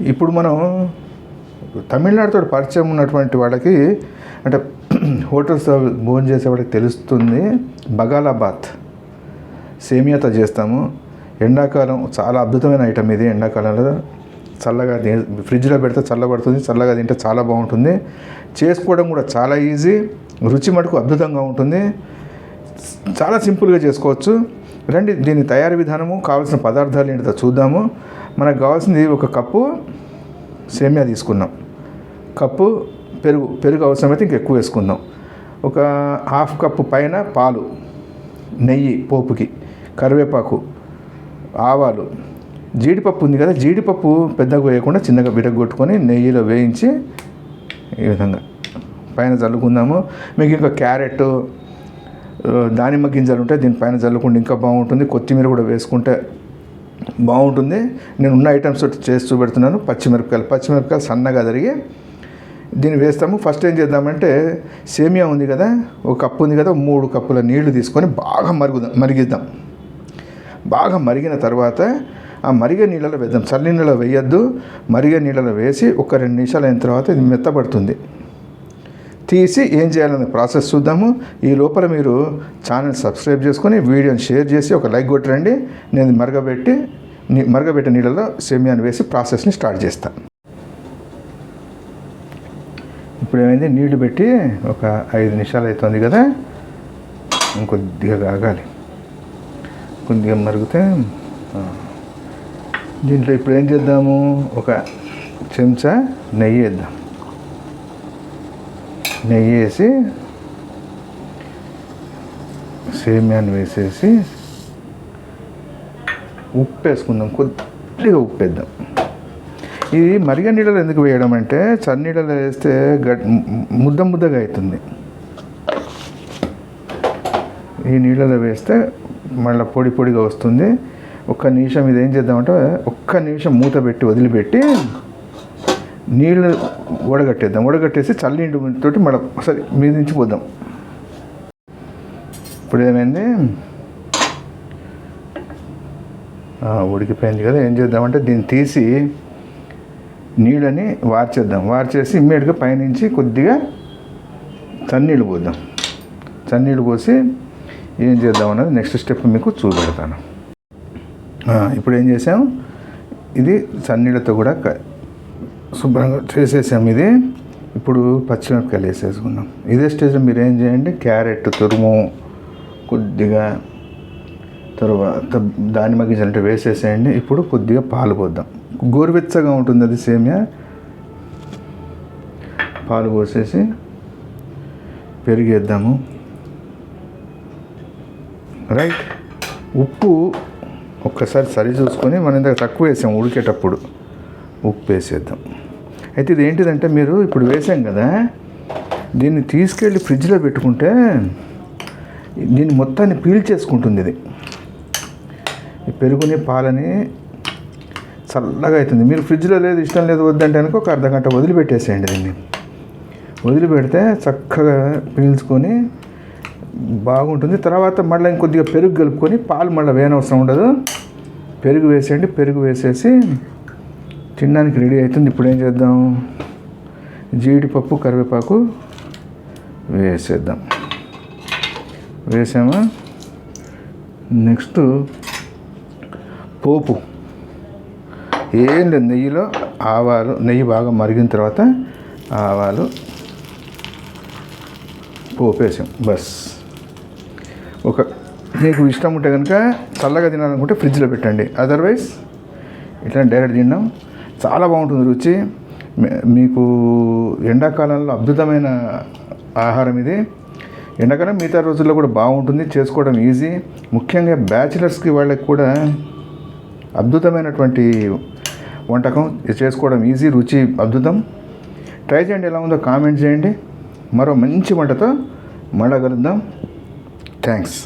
ఇప్పుడు మనం తమిళనాడుతో పరిచయం ఉన్నటువంటి వాళ్ళకి అంటే హోటల్స్ భోజనం చేసే వాళ్ళకి తెలుస్తుంది బగాలాబాత్. సేమియాతో చేస్తాము. ఎండాకాలం చాలా అద్భుతమైన ఐటమ్ ఇది ఎండాకాలంలో. చల్లగా ఫ్రిడ్జ్లో పెడితే చల్లబడుతుంది చల్లగా తింటే చాలా బాగుంటుంది. చేసుకోవడం కూడా చాలా ఈజీ రుచి మటుకు అద్భుతంగా ఉంటుంది. చాలా సింపుల్గా చేసుకోవచ్చు. రండి దీని తయారీ విధానము కావాల్సిన పదార్థాలు ఏంటో చూద్దాము. మనకు కావాల్సింది ఒక కప్పు సేమియా తీసుకున్నాం. కప్పు పెరుగు పెరుగు అవసరమైతే ఇంకా ఎక్కువ వేసుకుందాం. ఒక హాఫ్ కప్పు పైన పాలు నెయ్యి పోపుకి కరివేపాకు ఆవాలు. జీడిపప్పు ఉంది కదా జీడిపప్పు పెద్దగా వేయకుండా చిన్నగా విరగొట్టుకొని నెయ్యిలో వేయించి ఈ విధంగా పైన చల్లుకుందాము మీకు ఇంకా క్యారెట్ దానిమ్మ గింజలు ఉంటే దీనిపైన చల్లుకుంటే ఇంకా బాగుంటుంది. కొత్తిమీర కూడా వేసుకుంటే బాగుంటుంది. నేను ఉన్న ఐటమ్స్ చేసి చూపెడుతున్నాను. పచ్చిమిరపకాయలు పచ్చిమిరపకాయలు సన్నగా తరిగి దీన్ని వేస్తాము. ఫస్ట్ ఏం చేద్దామంటే సేమియా ఉంది కదా ఒక కప్పు ఉంది కదా మూడు కప్పుల నీళ్ళు తీసుకొని బాగా మరుగుదాం మరిగిద్దాం. బాగా మరిగిన తర్వాత ఆ మరిగే నీళ్ళలో వేద్దాం. చల్లి నీళ్ళలో వేయద్దు. మరిగే నీళ్ళలో వేసి ఒక రెండు నిమిషాలు అయిన తర్వాత ఇది మెత్తబడుతుంది. తీసి ఏం చేయాలనే ప్రాసెస్ చూద్దాము. ఈ లోపల మీరు ఛానల్ సబ్స్క్రైబ్ చేసుకొని వీడియోని షేర్ చేసి ఒక లైక్ కొట్టరండి నేను మరగబెట్టి మరగబెట్టే మరగబెట్టిన నీళ్ళలో సేమియాను వేసి ప్రాసెస్ని స్టార్ట్ చేస్తాను ఇప్పుడు ఏమైంది? నీళ్ళు పెట్టి ఒక ఐదు నిమిషాలు అవుతుంది కదా. ఇంకొద్దిగా కాగాలి. కొద్దిగా మరిగితే దీంట్లో ఇప్పుడు ఏం చేద్దాము? ఒక చెంచా నెయ్యి వేద్దాం. నెయ్యి వేసి సేమ్యాన్ని వేసేసి ఉప్పు వేసుకుందాం కొద్దిగా ఉప్పు వేద్దాం ఇది మరిగ నీళ్ళలో ఎందుకు వేయడం అంటే చన్నీళ్ళలో వేస్తే గడ్ ముద్ద ముద్దగా అవుతుంది ఈ నీళ్ళలో వేస్తే మళ్ళీ పొడి పొడిగా వస్తుంది. ఒక్క నిమిషం ఇది ఏం చేద్దామంటే ఒక్క నిమిషం మూత పెట్టి వదిలిపెట్టి నీళ్ళు వడగట్టేద్దాం. వడగట్టేసి చల్లీండి తోటి మళ్ళీ సరే మీద నుంచి పోద్దాం. ఇప్పుడు ఏమైంది? ఉడికిపోయింది కదా ఏం చేద్దామంటే దీన్ని తీసి నీళ్ళని వార్చేద్దాం. వార్చేసి ఇమ్మీడియట్గా పైనుంచి కొద్దిగా చన్నీళ్ళు పోద్దాం. చన్నీళ్ళు పోసి ఏం చేద్దాం అన్నది నెక్స్ట్ స్టెప్ మీకు చూపెడతాను. ఇప్పుడు ఏం చేసాం? ఇది చన్నీళ్ళతో కూడా శుభ్రంగా చేసేసాం ఇది. ఇప్పుడు పచ్చిమిరపకాయలు వేసేసుకుందాం. ఇదే స్టేజ్లో మీరు ఏం చేయండి క్యారెట్ తురుము కొద్దిగా తర్వాత దానిమ్మ గింజలు అంటే వేసేసేయండి. ఇప్పుడు కొద్దిగా పాలు పోద్దాం. గోరువెచ్చగా ఉంటుంది అది సేమియా. పాలు పోసేసి పెరిగేద్దాము. రైట్. ఉప్పు ఒక్కసారి సరి చూసుకొని మనం ఇందాక తక్కువ వేసాం ఉడికేటప్పుడు. ఉప్పు వేసేద్దాం. అయితే ఇది ఏంటిదంటే మీరు ఇప్పుడు వేసాం కదా దీన్ని తీసుకెళ్ళి ఫ్రిడ్జ్లో పెట్టుకుంటే దీన్ని మొత్తాన్ని పీల్ చేసుకుంటుంది ఇది. పెరుగుని పాలని చల్లగా అవుతుంది. మీరు ఫ్రిడ్జ్లో లేదు ఇష్టం లేదు వద్దంటే అనుకో ఒక అర్ధ గంట వదిలిపెట్టేసేయండి దీన్ని. వదిలిపెడితే చక్కగా పీల్చుకొని బాగుంటుంది. తర్వాత మళ్ళీ ఇంకొద్దిగా పెరుగు కలుపుకొని పాలు మళ్ళీ వేయనవసరం ఉండదు. పెరుగు వేసేయండి పెరుగు వేసేసి తినడానికి రెడీ అవుతుంది. ఇప్పుడు ఏం చేద్దాం? జీడిపప్పు కరివేపాకు వేసేద్దాం. వేసామా? నెక్స్ట్ పోపు. ఏం లేదు నెయ్యిలో ఆవాలు నెయ్యి బాగా మరిగిన తర్వాత ఆవాలు పోపు వేసాం. బస్. ఒక మీకు ఇష్టం ఉంటే కనుక చల్లగా తినాలనుకుంటే ఫ్రిడ్జ్లో పెట్టండి. అదర్వైజ్ ఇట్లా డైరెక్ట్ తిన్నాం చాలా బాగుంటుంది రుచి. మీకు ఎండాకాలంలో అద్భుతమైన ఆహారం ఇది. ఎండాకాలం మిగతా రోజుల్లో కూడా బాగుంటుంది చేసుకోవడం ఈజీ. ముఖ్యంగా బ్యాచిలర్స్కి వాళ్ళకి కూడా అద్భుతమైనటువంటి వంటకం చేసుకోవడం ఈజీ రుచి అద్భుతం. ట్రై చేయండి ఎలా ఉందో కామెంట్ చేయండి. మరో మంచి వంటతో మళ్ళా కలుద్దాం. థ్యాంక్స్.